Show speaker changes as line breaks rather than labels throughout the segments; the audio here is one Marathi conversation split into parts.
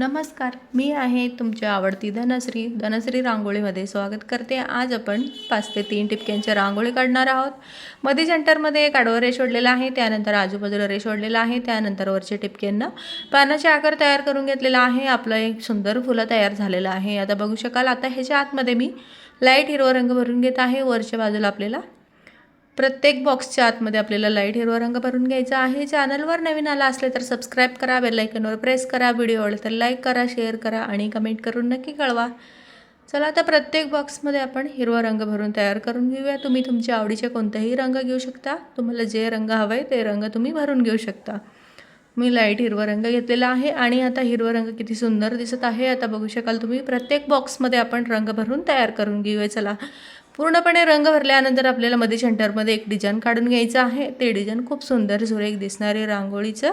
नमस्कार मी आहे तुमची आवडती धनश्री. धनश्री रांगोळीमध्ये स्वागत करते. आज आपण पाच ते तीन टिपक्यांच्या रांगोळी काढणार आहोत. मध्ये सेंटरमध्ये एक आडवं रेष ओढलेला आहे त्यानंतर आजूबाजूला रेष ओढलेला आहे त्यानंतर वरच्या टिपक्यांना पानाचे आकार तयार करून घेतलेला आहे. आपलं एक सुंदर फुलं तयार झालेलं आहे. आता बघू शकाल आता ह्याच्या आतमध्ये मी लाइट हिरवा रंग भरून घेत आहे. वरच्या बाजूला आपल्याला प्रत्येक बॉक्सच्या आतमध्ये आपल्याला लाइट हिरवा रंग भरून घ्यायचा आहे. चॅनलवर नवीन आला असले तर सबस्क्राईब करा बेलायकनवर प्रेस करा. व्हिडिओ आवडला तर लाईक करा शेअर करा आणि कमेंट करून नक्की कळवा. चला आता प्रत्येक बॉक्समध्ये आपण हिरवा रंग भरून तयार करून घेऊया. तुम्ही तुमच्या आवडीचे कोणताही रंग घेऊ शकता. तुम्हाला जे रंग हवं आहे ते रंग तुम्ही भरून घेऊ शकता. मी लाइट हिरवा रंग घेतलेला आहे आणि आता हिरवा रंग किती सुंदर दिसत आहे. आता बघू शकाल तुम्ही प्रत्येक बॉक्समध्ये आपण रंग भरून तयार करून घेऊया. चला. पूर्णपणे रंग भरल्यानंतर आपल्याला मध्ये सेंटरमध्ये एक डिझाईन काढून घ्यायचं आहे. ते डिझाईन खूप सुंदर सुरेख दिसणारे रांगोळीचं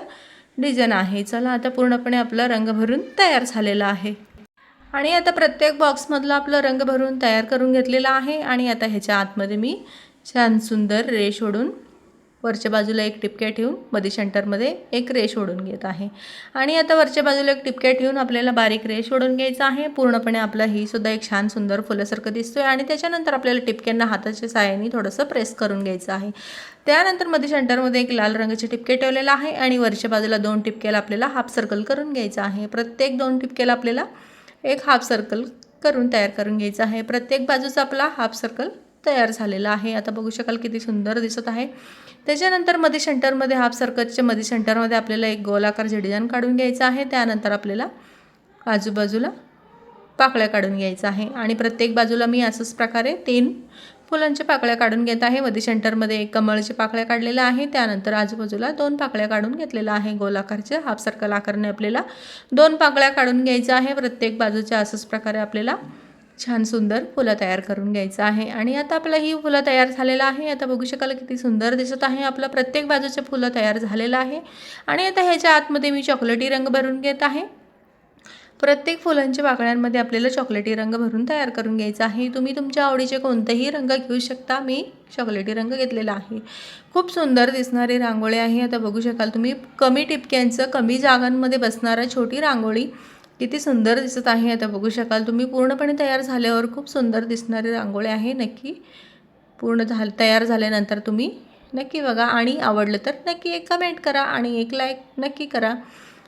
डिझाईन आहे. चला आता पूर्णपणे आपला रंग भरून तयार झालेला आहे. आणि आता प्रत्येक बॉक्समधला आपलं रंग भरून तयार करून घेतलेला आहे. आणि आता ह्याच्या आतमध्ये मी छान सुंदर रेष ओढून वरच्या बाजूला एक टिपक्या ठेवून मध्ये सेंटरमध्ये एक रेष ओढून घेत आहे. आणि आता वरच्या बाजूला एक टिपक्या ठेवून आपल्याला बारीक रेष ओढून घ्यायचं आहे. पूर्णपणे आपला ही सुद्धा एक छान सुंदर फुलासारखं दिसतोय. आणि त्याच्यानंतर आपल्याला टिपक्यांना हाताच्या साहाय्याने थोडंसं प्रेस करून घ्यायचं आहे. त्यानंतरमध्ये सेंटरमध्ये एक लाल रंगाचे टिपके ठेवलेला आहे. आणि वरच्या बाजूला दोन टिपक्याला आपल्याला हाफ सर्कल करून घ्यायचं आहे. प्रत्येक दोन टिपक्याला आपल्याला एक हाफ सर्कल करून तयार करून घ्यायचं आहे. प्रत्येक बाजूचा आपला हाफ सर्कल तयार झालेला आहे. आता बघू शकाल किती सुंदर दिसत आहे. त्याच्यानंतरमध्ये सेंटरमध्ये हाफ सर्कलच्या मध्ये सेंटरमध्ये आपल्याला एक गोलाकारचे डिझाईन काढून घ्यायचं आहे. त्यानंतर आपल्याला आजूबाजूला पाकळ्या काढून घ्यायचं आहे. आणि प्रत्येक बाजूला मी असंच प्रकारे तीन फुलांच्या पाकळ्या काढून घेत आहे. मध्ये सेंटरमध्ये एक कमळच्या पाकळ्या काढलेल्या आहे. त्यानंतर आजूबाजूला दोन पाकळ्या काढून घेतलेल्या आहे. गोलाकारच्या हाफ सर्कल आकारने आपल्याला दोन पाकळ्या काढून घ्यायचं आहे. प्रत्येक बाजूच्या असंच प्रकारे आपल्याला छान सुंदर फुलं तयार करून घ्यायचं आहे. आणि आता आपलं ही फुलं तयार झालेलं आहे. आता बघू शकाल किती सुंदर दिसत आहे. आपलं प्रत्येक बाजूचे फुलं तयार झालेलं आहे. आणि आता ह्याच्या आतमध्ये मी चॉकलेटी रंग भरून घेत आहे. प्रत्येक फुलांच्या पाकळ्यांमध्ये आपल्याला चॉकलेटी रंग भरून तयार करून घ्यायचा आहे. तुम्ही तुमच्या आवडीचे कोणतेही रंग घेऊ शकता. मी चॉकलेटी रंग घेतलेला आहे. खूप सुंदर दिसणारी रांगोळी आहे. आता बघू शकाल तुम्ही कमी टिपक्यांचं कमी जागांमध्ये बसणारा छोटी रांगोळी. किती सुंदर दिसत आहे आता बघू शकाल. तुम्ही पूर्णपणे तयार झाल्यावर खूप सुंदर दिसणारी रांगोळी आहे नक्की. पूर्ण झाल तयार झाल्यानंतर तुम्ही नक्की बघा आणि आवडलं तर नक्की एक कमेंट करा आणि एक लाईक नक्की करा.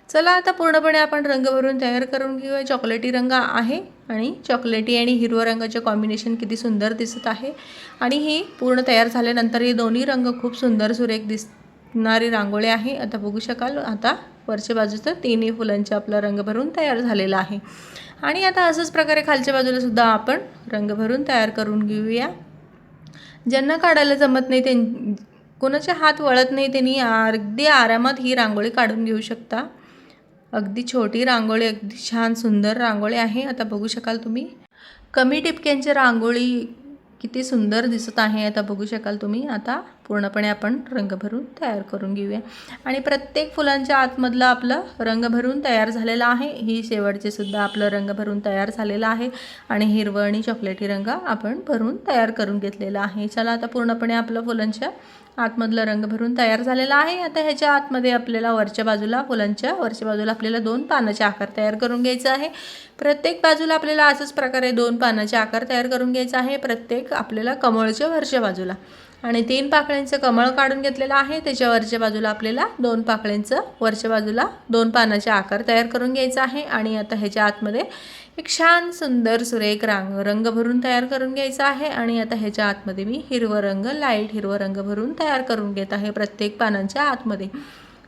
चला आता पूर्णपणे आपण रंग भरून तयार करून घेऊया. चॉकलेटी रंग आहे आणि चॉकलेटी आणि हिरवं रंगाचे कॉम्बिनेशन किती सुंदर दिसत आहे. आणि हे पूर्ण तयार झाल्यानंतर हे दोन्ही रंग खूप सुंदर सुरेख दिसणारी रांगोळी आहे. आता बघू शकाल. आता वरच्या बाजूचं तिन्ही फुलांचे आपला रंग भरून तयार झालेला आहे. आणि आता असंच प्रकारे खालच्या बाजूला सुद्धा आपण रंग भरून तयार करून घेऊया. ज्यांना काढायला जमत नाही त्यां कोणाचे हात वळत नाही त्यांनी अगदी आरामात ही रांगोळी काढून घेऊ शकता. अगदी छोटी रांगोळी अगदी छान सुंदर रांगोळी आहे. आता बघू शकाल तुम्ही. कमी टिपक्यांची रांगोळी किती सुंदर दिसत आहे आता बघू शकाल तुम्ही. आता पूर्णपणे आपण रंग भरून तयार करून घेऊया. आणि प्रत्येक फुलांच्या आतमधलं आपलं रंग भरून तयार झालेलं आहे. ही शेवटचे सुद्धा आपलं रंग भरून तयार झालेलं आहे. आणि हिरवं आणि चॉकलेटी रंग आपण भरून तयार करून घेतलेला आहे. चला आता पूर्णपणे आपलं फुलांच्या आतमधला रंग भरून तयार झालेला आहे. आता ह्याच्या आतमध्ये आपल्याला वरच्या बाजूला फुलांच्या वरच्या बाजूला आपल्याला दोन पानाचे आकार तयार करून घ्यायचा आहे. प्रत्येक बाजूला आपल्याला असंच प्रकारे दोन पानाचे आकार तयार करून घ्यायचा आहे. प्रत्येक आपल्याला कमळच्या वरच्या बाजूला. आणि तीन पाकळ्यांचं कमळ काढून घेतलेलं आहे. त्याच्या वरच्या बाजूला आपल्याला दोन पाकळ्यांचं वरच्या बाजूला दोन पानाचे आकार तयार करून घ्यायचा आहे. आणि आता ह्याच्या आतमध्ये एक छान सुंदर सुरेख रांग रंग भरून तयार करून घ्यायचा आहे आणि आता ह्याच्या आतमध्ये मी हिरवं रंग लाइट हिरवं रंग भरून तयार करून घेत आहे प्रत्येक पानांच्या आतमध्ये.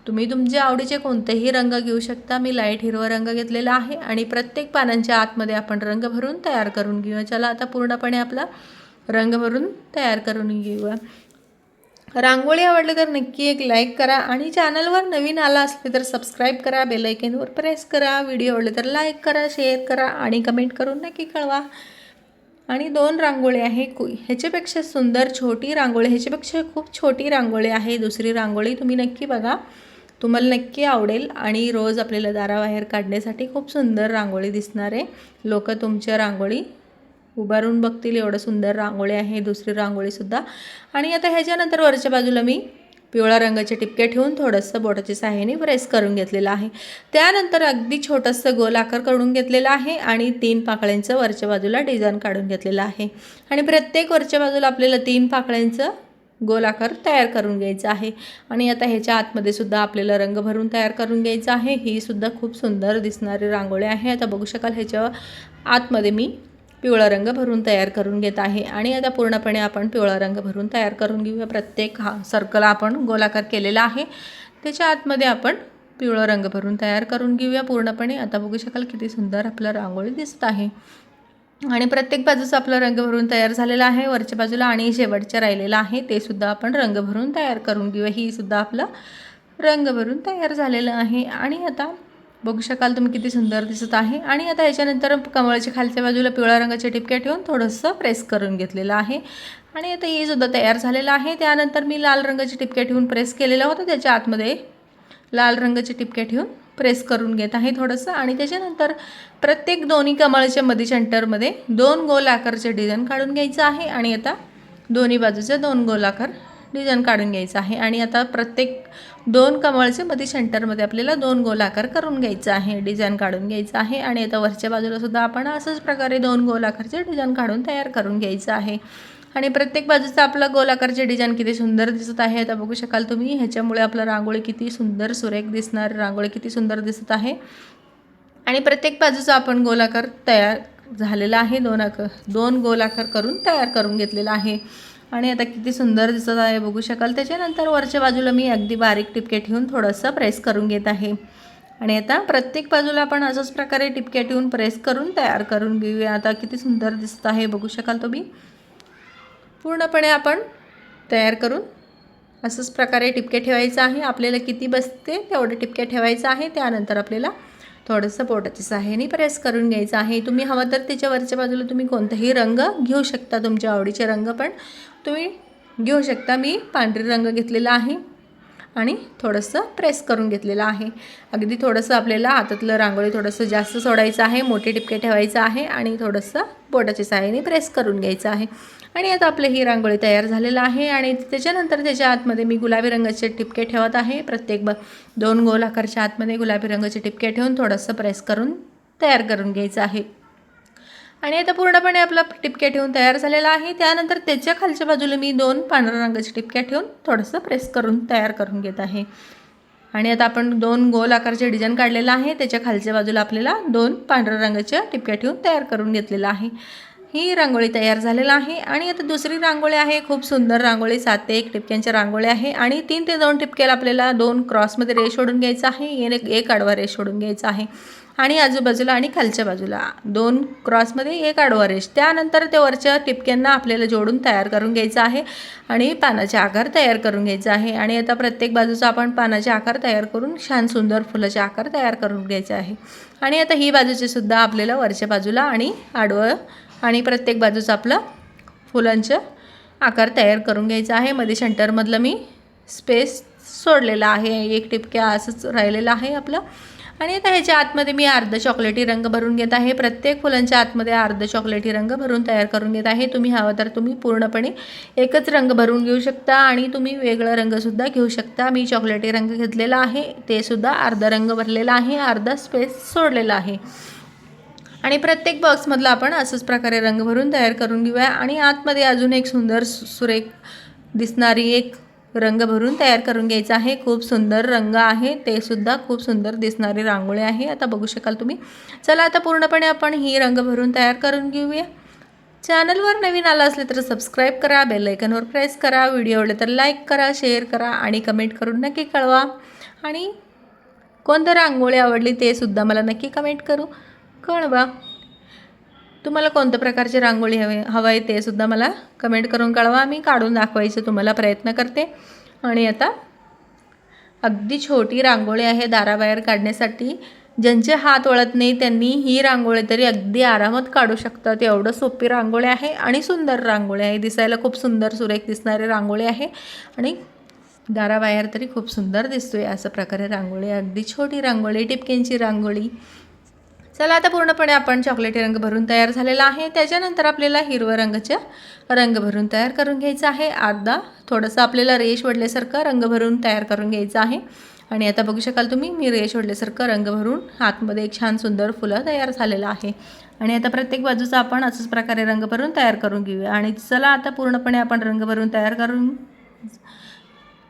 तुम्ही तुमच्या आवडीचे कोणतेही रंग घेऊ शकता. मी लाइट हिरवा रंग घेतलेला आहे आणि प्रत्येक पानांच्या आतमध्ये आपण रंग भरून तयार करून घेऊया. चला आता पूर्णपणे आपला रंग भरून तयार करून घेऊया. रांगोळी आवडली तर नक्की एक लाईक करा आणि चॅनलवर नवीन आला असले तर सबस्क्राईब करा बेलायकनवर प्रेस करा व्हिडिओ आवडले तर लाईक करा शेअर करा आणि कमेंट करून नक्की कळवा. आणि दोन रांगोळी आहे कु ह्याच्यापेक्षा सुंदर छोटी रांगोळी ह्याच्यापेक्षा खूप छोटी रांगोळी आहे. दुसरी रांगोळी तुम्ही नक्की बघा. तुम्हाला नक्की आवडेल आणि रोज आपल्याला दाराबाहेर काढण्यासाठी खूप सुंदर रांगोळी दिसणार आहे लोक तुमच्या रांगोळी उभारून बघतील एवढं सुंदर रांगोळी आहे दुसरी रांगोळीसुद्धा. आणि आता ह्याच्यानंतर वरच्या बाजूला मी पिवळ्या रंगाचे टिपके ठेवून थोडंसं बोटाच्या सहाय्याने प्रेस करून घेतलेलं आहे. त्यानंतर अगदी छोटंसं गोल आकार करून घेतलेला आहे आणि तीन पाकळ्यांचं वरच्या बाजूला डिझाईन काढून घेतलेलं आहे. आणि प्रत्येक वरच्या बाजूला आपल्याला तीन पाकळ्यांचं गोल आकार तयार करून घ्यायचा आहे. आणि आता ह्याच्या आतमध्ये सुद्धा आपल्याला रंग भरून तयार करून घ्यायचं आहे. ही सुद्धा खूप सुंदर दिसणारी रांगोळी आहे. आता बघू शकाल ह्याच्या आतमध्ये मी पिवळा रंग भरून तयार करून घेत आहे. आणि आता पूर्णपणे आपण पिवळा रंग भरून तयार करून घेऊया. प्रत्येक हा सर्कल आपण गोलाकार केलेला आहे. त्याच्या आतमध्ये आपण पिवळा रंग भरून तयार करून घेऊया. पूर्णपणे आता बघू शकाल किती सुंदर आपलं रांगोळी दिसत आहे. आणि प्रत्येक बाजूचा आपला रंग भरून तयार झालेला आहे. वरच्या बाजूला आणि शेवटच्या राहिलेला आहे. ते सुद्धा आपण रंग भरून तयार करून घेऊया. ही सुद्धा आपलं रंग भरून तयार झालेलं आहे. आणि आता बघू शकाल तुम्ही किती सुंदर दिसत आहे. आणि आता याच्यानंतर कमळाच्या खालच्या बाजूला पिवळ्या रंगाचे टिपक्या ठेवून थोडंसं प्रेस करून घेतलेलं आहे. आणि आता हे सुद्धा तयार झालेलं आहे. त्यानंतर मी लाल रंगाचे टिपक्या ठेवून प्रेस केलेलं होतं. त्याच्या आतमध्ये लाल रंगाचे टिपक्या ठेवून प्रेस करून घेत आहे थोडंसं. आणि त्याच्यानंतर प्रत्येक दोन्ही कमळाच्या मध्ये सेंटरमध्ये दोन गोल आकारचे डिझाईन काढून घ्यायचं आहे. आणि आता दोन्ही बाजूचे दोन गोल आकार डिझाईन काढून घ्यायचं आहे? आणि आता प्रत्येक दोन कमळचे मध्ये सेंटरमध्ये आपल्याला दोन गोल आकार करून घ्यायचं आहे डिझाईन काढून घ्यायचं आहे. आणि आता वरच्या बाजूला सुद्धा आपण असंच प्रकारे दोन गोल आकारचे डिझाईन काढून तयार करून घ्यायचं आहे. आणि प्रत्येक बाजूचा आपला गोलाकारचे डिझाईन किती सुंदर दिसत आहे आता बघू शकाल तुम्ही. ह्याच्यामुळे आपलं रांगोळी किती सुंदर सुरेख दिसणार रांगोळी किती सुंदर दिसत आहे. आणि प्रत्येक बाजूचा आपण गोलाकार तयार झालेला आहे दोन आकार दोन गोलाकार करून तयार करून घेतलेला आहे. आणि आता किती सुंदर दिसत आहे बघू शकाल. त्याच्यानंतर वरच्या बाजूला मी अगदी बारीक टिपके ठेवून थोडंसं प्रेस करून घेत आहे. आणि आता प्रत्येक बाजूला आपण असंच प्रकारे टिपके ठेवून प्रेस करून तयार करून घेऊया. आता किती सुंदर दिसत आहे बघू शकाल तुम्ही. पूर्णपणे आपण तयार करून असंच प्रकारे टिपके ठेवायचं आहे. आपल्याला किती बसते तेवढे टिपके ठेवायचं आहे. त्यानंतर आपल्याला थोडंसं पोटाच्या सहाय्याने प्रेस करून घ्यायचं आहे. तुम्ही हवं तर त्याच्या वरच्या बाजूला तुम्ही कोणताही रंग घेऊ शकता तुमच्या आवडीचे रंग पण. तुम्ही घेऊ शकता. मी पांढरी रंग घेतलेला आहे आणि थोडंसं प्रेस करून घेतलेलं आहे. अगदी थोडंसं आपल्याला हातातलं रांगोळी थोडंसं जास्त सोडायचं आहे मोठे टिपके ठेवायचं आहे आणि थोडंसं बोटाच्या सहाय्याने प्रेस करून घ्यायचं आहे. आणि आता आपलं ही रांगोळी तयार झालेलं आहे आणि त्याच्यानंतर त्याच्या आतमध्ये मी गुलाबी रंगाचे टिपके ठेवत आहे. प्रत्येक ब दोन गोल आकारच्या आतमध्ये गुलाबी रंगाचे टिपके ठेवून थोडंसं प्रेस करून तयार करून घ्यायचं आहे. आणि आता पूर्णपणे आपला टिपक्या ठेवून तयार झालेला आहे. त्यानंतर त्याच्या खालच्या बाजूला मी दोन पांढऱ्या रंगाच्या टिपक्या ठेवून थोडंसं प्रेस करून तयार करून घेत आहे. आणि आता आपण दोन गोल आकारचे डिझाईन काढलेलं आहे. त्याच्या खालच्या बाजूला आपल्याला दोन पांढऱ्या रंगाच्या टिपक्या ठेवून तयार करून घेतलेलं आहे. ही रांगोळी तयार झालेला आहे. आणि आता दुसरी रांगोळी आहे. खूप सुंदर रांगोळी सात ते एक टिपक्यांच्या रांगोळी आहे. आणि तीन ते दोन टिपक्याला आपल्याला दोन क्रॉसमध्ये रेश ओढून घ्यायचा आहे. एक आडवा रेश ओढून घ्यायचा आहे. आणि आजूबाजूला आणि खालच्या बाजूला दोन क्रॉसमध्ये एक आडवा रेश त्यानंतर ते वरच्या टिपक्यांना आपल्याला जोडून तयार करून घ्यायचं आहे. आणि पानाचे आकार तयार करून घ्यायचा आहे. आणि आता प्रत्येक बाजूचा आपण पानाचे आकार तयार करून छान सुंदर फुलाचे आकार तयार करून घ्यायचे आहे. आणि आता ही बाजूचे सुद्धा आपल्याला वरच्या बाजूला आणि आडवं आणि प्रत्येक बाजूचं आपलं फुलांचं आकार तयार करून घ्यायचा आहे. मध्ये सेंटरमधलं मी स्पेस सोडलेला आहे. एक टिपक्या असंच राहिलेलं आहे आपलं. आणि आता ह्याच्या आतमध्ये मी अर्ध चॉकलेटी रंग भरून घेत आहे. प्रत्येक फुलांच्या आतमध्ये अर्ध चॉकलेटी रंग भरून तयार करून घेत आहे. तुम्ही हवं तर तुम्ही पूर्णपणे एकच रंग भरून घेऊ शकता आणि तुम्ही वेगळा रंगसुद्धा घेऊ शकता. मी चॉकलेटी रंग घेतलेला आहे. ते सुद्धा अर्धा रंग भरलेला आहे. अर्धा स्पेस सोडलेला आहे. आणि प्रत्येक बॉक्समधलं आपण असंच प्रकारे रंग भरून तयार करून घेऊया. आणि आतमध्ये अजून एक सुंदर सुरेख दिसणारी एक रंग भरून तयार करून घ्यायचा आहे. खूप सुंदर रंग आहे. ते सुद्धा खूप सुंदर दिसणारी रांगोळी आहे. आता बघू शकाल तुम्ही. चला आता पूर्णपणे आपण ही रंग भरून तयार करून घेऊया. चॅनलवर नवीन आला असले तर सबस्क्राईब करा बेलायकनवर प्रेस करा. व्हिडिओ आवडले तर लाईक करा शेअर करा आणि कमेंट करून नक्की कळवा. आणि कोणतं रांगोळी आवडली ते सुद्धा मला नक्की कमेंट करू. कळवा तुम्हाला कोणत्या प्रकारची रांगोळी हवी हवं आहे ते सुद्धा मला कमेंट करून कळवा. मी काढून दाखवायचं तुम्हाला प्रयत्न करते. आणि आता अगदी छोटी रांगोळी आहे दाराबाहेर काढण्यासाठी. ज्यांचे हात वळत नाही त्यांनी ही रांगोळी तरी अगदी आरामात काढू शकतात. एवढं सोपी रांगोळी आहे आणि सुंदर रांगोळी आहे. दिसायला खूप सुंदर सुरेख दिसणारी रांगोळी आहे. आणि दाराबाहेर तरी खूप सुंदर दिसतोय असं प्रकारे रांगोळी. अगदी छोटी रांगोळी टिपक्यांची रांगोळी. चला आता पूर्णपणे आपण चॉकलेटी रंग भरून तयार झालेला आहे. त्याच्यानंतर आपल्याला हिरवा रंगचं रंग भरून तयार करून घ्यायचा आहे. अर्धा थोडंसं आपल्याला रेश वडल्यासारखं रंग भरून तयार करून घ्यायचं आहे. आणि आता बघू शकाल तुम्ही मी रेश ओढल्यासारखं रंग भरून आतमध्ये एक छान सुंदर फुलं तयार झालेलं आहे. आणि आता प्रत्येक बाजूचा आपण असंच प्रकारे रंग भरून तयार करून घेऊया. आणि चला आता पूर्णपणे आपण रंग भरून तयार करून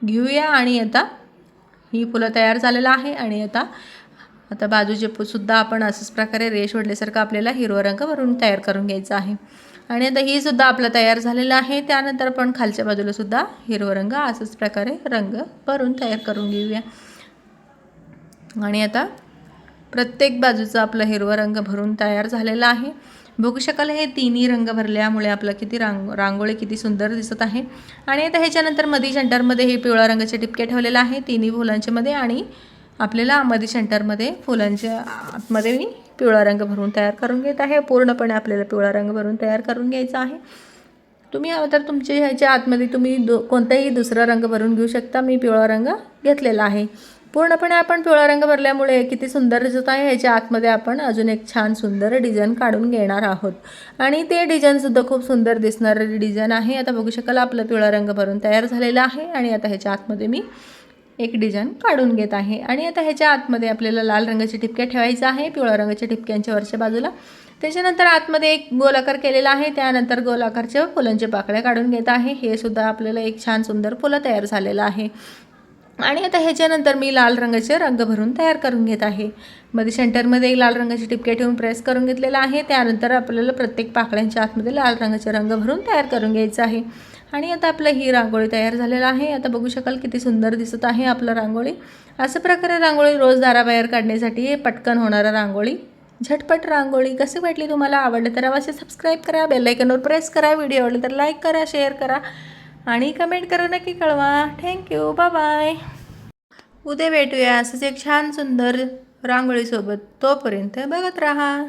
घेऊया. आणि आता ही फुलं तयार झालेलं आहे. आणि आता आता बाजूचे सुद्धा आपण असंच प्रकारे रेश ओढल्यासारखं आपल्याला हिरवा रंग भरून तयार करून घ्यायचा आहे. आणि आता ही सुद्धा आपलं तयार झालेलं आहे. त्यानंतर आपण खालच्या बाजूला सुद्धा हिरवा रंग असंच प्रकारे रंग भरून तयार करून घेऊया. आणि आता प्रत्येक बाजूचा आपला हिरवा रंग भरून तयार झालेला आहे. बघू शकाल हे तिन्ही रंग भरल्यामुळे आपलं किती रांग रांगोळी किती सुंदर दिसत आहे. आणि आता ह्याच्यानंतर मधी सेंटरमध्ये हे पिवळ्या रंगाचे टिपके ठेवलेले आहे. तिन्ही फुलांच्यामध्ये आणि आपल्याला मधी सेंटरमध्ये फुलांच्या आतमध्ये मी पिवळा रंग भरून तयार करून घेत आहे. पूर्णपणे आपल्याला पिवळा रंग भरून तयार करून घ्यायचा आहे. तुम्ही तर तुमच्या ह्याच्या आतमध्ये तुम्ही दो कोणताही दुसरा रंग भरून घेऊ शकता. मी पिवळा रंग घेतलेला आहे. पूर्णपणे आपण पिवळा रंग भरल्यामुळे किती सुंदर दिसत आहे. ह्याच्या आतमध्ये आपण अजून एक छान सुंदर डिझाईन काढून घेणार आहोत. आणि ते डिझाईनसुद्धा खूप सुंदर दिसणारं डिझाईन आहे. आता बघू शकाल आपलं पिवळा रंग भरून तयार झालेला आहे. आणि आता ह्याच्या आतमध्ये मी एक डिझाईन काढून घेत आहे. आणि आता ह्याच्या आतमध्ये आपल्याला लाल रंगाचे ठिपक्या ठेवायचं आहे पिवळ्या रंगाच्या ठिपक्यांच्या वरच्या बाजूला. त्याच्यानंतर आतमध्ये एक गोलाकार केलेला आहे त्यानंतर गोलाकारच्या फुलांच्या पाकळ्या काढून घेत आहे. हे सुद्धा आपल्याला एक छान सुंदर फुलं तयार झालेलं आहे. आणि आता ह्याच्यानंतर मी लाल रंगाचे रंग भरून तयार करून घेत आहे. मध्ये सेंटरमध्ये एक लाल रंगाचे टिपके ठेवून प्रेस करून घेतलेला आहे. त्यानंतर आपल्याला प्रत्येक पाकळ्यांच्या आतमध्ये लाल रंगाचे रंग भरून तयार करून घ्यायचं आहे. आणि आता आपलं ही रांगोळी तयार झालेला आहे. आता बघू शकाल किती सुंदर दिसत आहे आपलं रांगोळी. असं प्रकारे रांगोळी रोज दाराबाहेर काढण्यासाठी पटकन होणारा रांगोळी. झटपट रांगोळी. कशी वाटली तुम्हाला? आवडलं तर अवश्य सबस्क्राईब करा. बेलायकनवर प्रेस करा. व्हिडिओ आवडले तर लाईक करा शेअर करा. आणि कमेंट करा नक्की कळवा. थँक्यू बाय उद्या भेटूया. असंच एक छान सुंदर रांगोळीसोबत. तोपर्यंत बघत राहा.